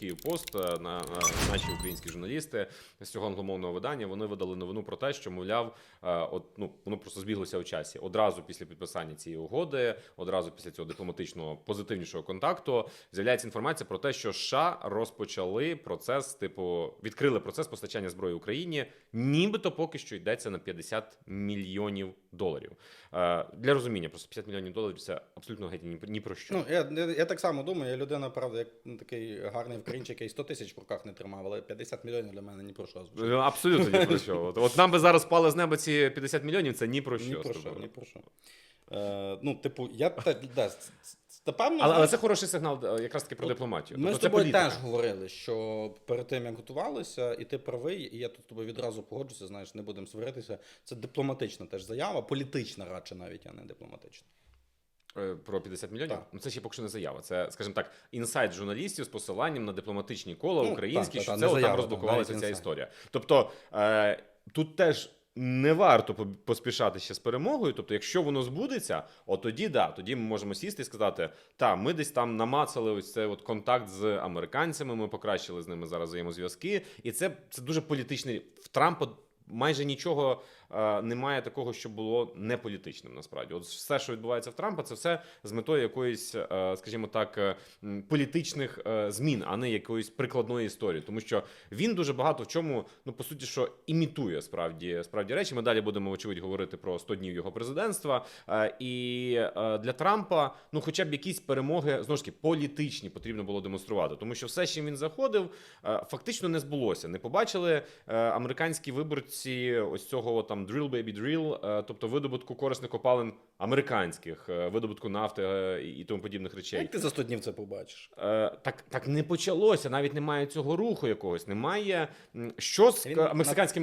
Київпост, е, на, на наші українські журналісти з цього англомовного видання вони видали новину про те, що мовляв, е, от ну воно просто збіглося у часі. Одразу після підписання цієї угоди, одразу після цього дипломатичного позитивнішого контакту, з'являється інформація про те, що США розпочали процес, типу, відкрили процес постачання зброї Україні, нібито поки що йдеться на 50 мільйонів доларів. Е, Для розуміння, просто 50 мільйонів доларів це абсолютно геть ні, ні про що. Ну, я, я, я так само думаю, я людина, правда, як ну, такий гарний українчик, який 100 тисяч в руках не тримав, але 50 мільйонів для мене ні про що. звучить. Ну, Абсолютно ні про що. От, от нам би зараз спали з неба ці 50 мільйонів, це ні про що. Ні про що, ні про що. Е, ну, типу, я та, да, напевно, Але, але це хороший сигнал е, якраз таки про От дипломатію. Ми Тобто з це тобою політика. теж говорили, що перед тим як готувалися, і ти правий, і я тут з тобою відразу погоджуся, знаєш, не будемо сваритися. Це дипломатична теж заява, політична радше навіть, а не дипломатична. Е, Про 50 мільйонів? Так. Ну це ще поки що не заява. Це, скажімо так, інсайт журналістів з посиланням на дипломатичні кола Ну, українські, так, що так, це заява, там розблокувалася ця історія. Тобто е, тут теж. Не варто по- поспішати ще з перемогою. Тобто, якщо воно збудеться, от тоді да, тоді ми можемо сісти і сказати: та ми десь там намацали ось цей от контакт з американцями. Ми покращили з ними зараз взаємозв'язки, і це, це дуже політичний в Трампа. Майже нічого е, немає такого, що було не політичним. Насправді, от все, що відбувається в Трампа, це все з метою якоїсь, е, скажімо так, е, політичних змін, а не якоїсь прикладної історії. Тому що він дуже багато в чому, ну по суті, що імітує справді справді речі. Ми далі будемо очевидь говорити про 100 днів його президентства. І для Трампа, ну, хоча б якісь перемоги знову ж таки політичні потрібно було демонструвати, тому що все, чим він заходив, фактично не збулося. Не побачили американські виборці ось цього там drill baby drill, е, тобто видобутку корисних копалин американських, е, видобутку нафти е, і тому подібних речей. Як ти за 100 днів це побачиш? Так, так не почалося, навіть немає цього руху якогось. Немає що з Він к-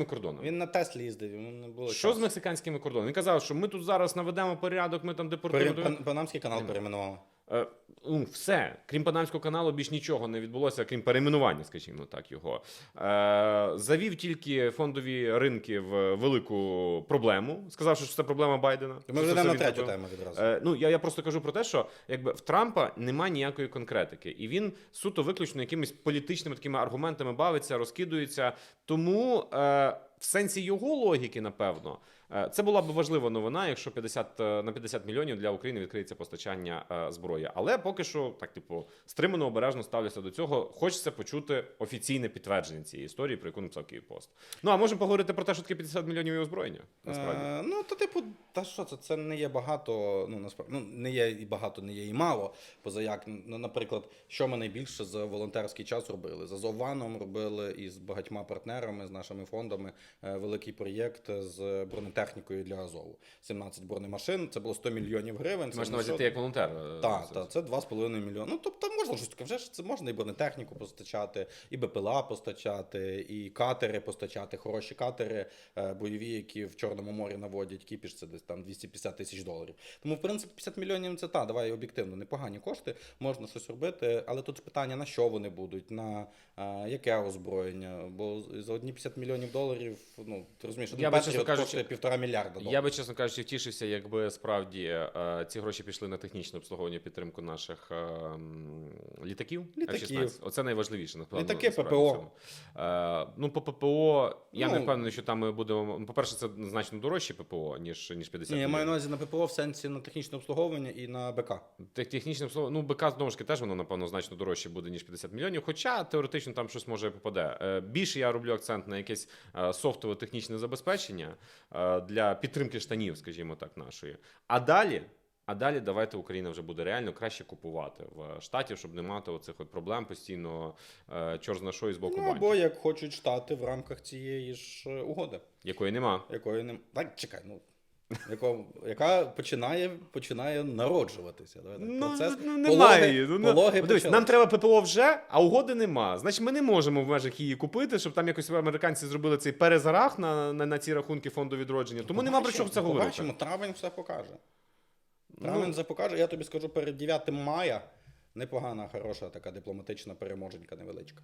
на- кордонами. Він на Теслі їздив, йому не було. Що з мексиканськими кордонами? Він казав, що ми тут зараз наведемо порядок, ми там депортуємо. Пан- Панамський канал перейменував. Е, ну, все, крім панамського каналу, більш нічого не відбулося, крім перейменування, скажімо так, його. Е, завів тільки фондові ринки в велику проблему, сказавши, що це проблема Байдена. Ми вже на третю тему відразу. Е, ну я, я просто кажу про те, що якби в Трампа немає ніякої конкретики, і він суто виключно якимись політичними такими аргументами бавиться, розкидується. Тому е, в сенсі його логіки, напевно, е, це була б важлива новина, якщо 50, е, на 50 мільйонів для України відкриється постачання е, зброї. Але поки що, так типу, стримано обережно ставлюся до цього. Хочеться почути офіційне підтвердження цієї історії, про яку написав Київпост. Ну а можемо поговорити про те, що таке 50 мільйонів і озброєння. Насправді. Е, ну, то, типу, та що це? Це не є багато, ну насправді ну, не є і багато, не є і мало. Поза як, ну, наприклад, що ми найбільше за волонтерський час робили? За Зованом робили і з багатьма партнерами, з нашими фондами великий проєкт з бронетехнікою для Азову. 17 бронемашин, це було 100 мільйонів гривень. це Можна не навіть що- ти як волонтер. е, Так, так, це 2,5 мільйони. Ну, тобто можна щось таке. Вже ж це можна і бронетехніку постачати, і БПЛА постачати, і катери постачати, хороші катери е, бойові, які в Чорному морі наводять кіпіш, це десь там 250 тисяч доларів. Тому, в принципі, 50 мільйонів це та, давай об'єктивно, непогані кошти, можна щось робити, але тут питання, на що вони будуть, на е, яке озброєння. Бо за одні 50 мільйонів доларів, ну, ти розумієш, один Я би, чесно кажучи, коштує півтора мільярда доларів. Я би, чесно кажучи, втішився, якби справді е, ці гроші пішли на технічне обслуговування підтримку наших е, м, літаків. Літаків. F-16. Оце найважливіше. Напевно, Літаки насправді, ППО. в цьому. Е, ну, по ППО, я не Ну, впевнений, що там ми будемо. ну, По-перше, це значно дорожче ППО, ніж, ніж 50 Ні, я маю мільйонів. на увазі на ППО в сенсі на технічне обслуговування і на БК. Тех- Технічне обслуговування, ну, БК знову ж таки теж воно, напевно, значно дорожче буде, ніж 50 мільйонів. Хоча теоретично там щось може і попаде. Е, Більше я роблю акцент на якесь е, софтове технічне забезпечення е, для підтримки штанів, скажімо так, нашої. А далі. А далі давайте Україна вже буде реально краще купувати в штаті, щоб не мати оцих от проблем постійно е, чор що і з боку Ну, банків, або як хочуть штати в рамках цієї ж е, угоди, якої нема. якої нема. так, чекай, ну яко, яка починає, починає народжуватися. Давай так. Ну, Процес, ну, немає пологи- Ну, на- пологи Дивись, нам треба ППО вже, а угоди нема. Значить, ми не можемо в межах її купити, щоб там якось американці зробили цей перезарах на, на, на ці рахунки фонду відродження. Тому нема про що Побачимо, це говорити. Побачимо, травень все покаже. Травень Ну, все покаже. Я тобі скажу перед 9 мая непогана, хороша така дипломатична переможенька невеличка.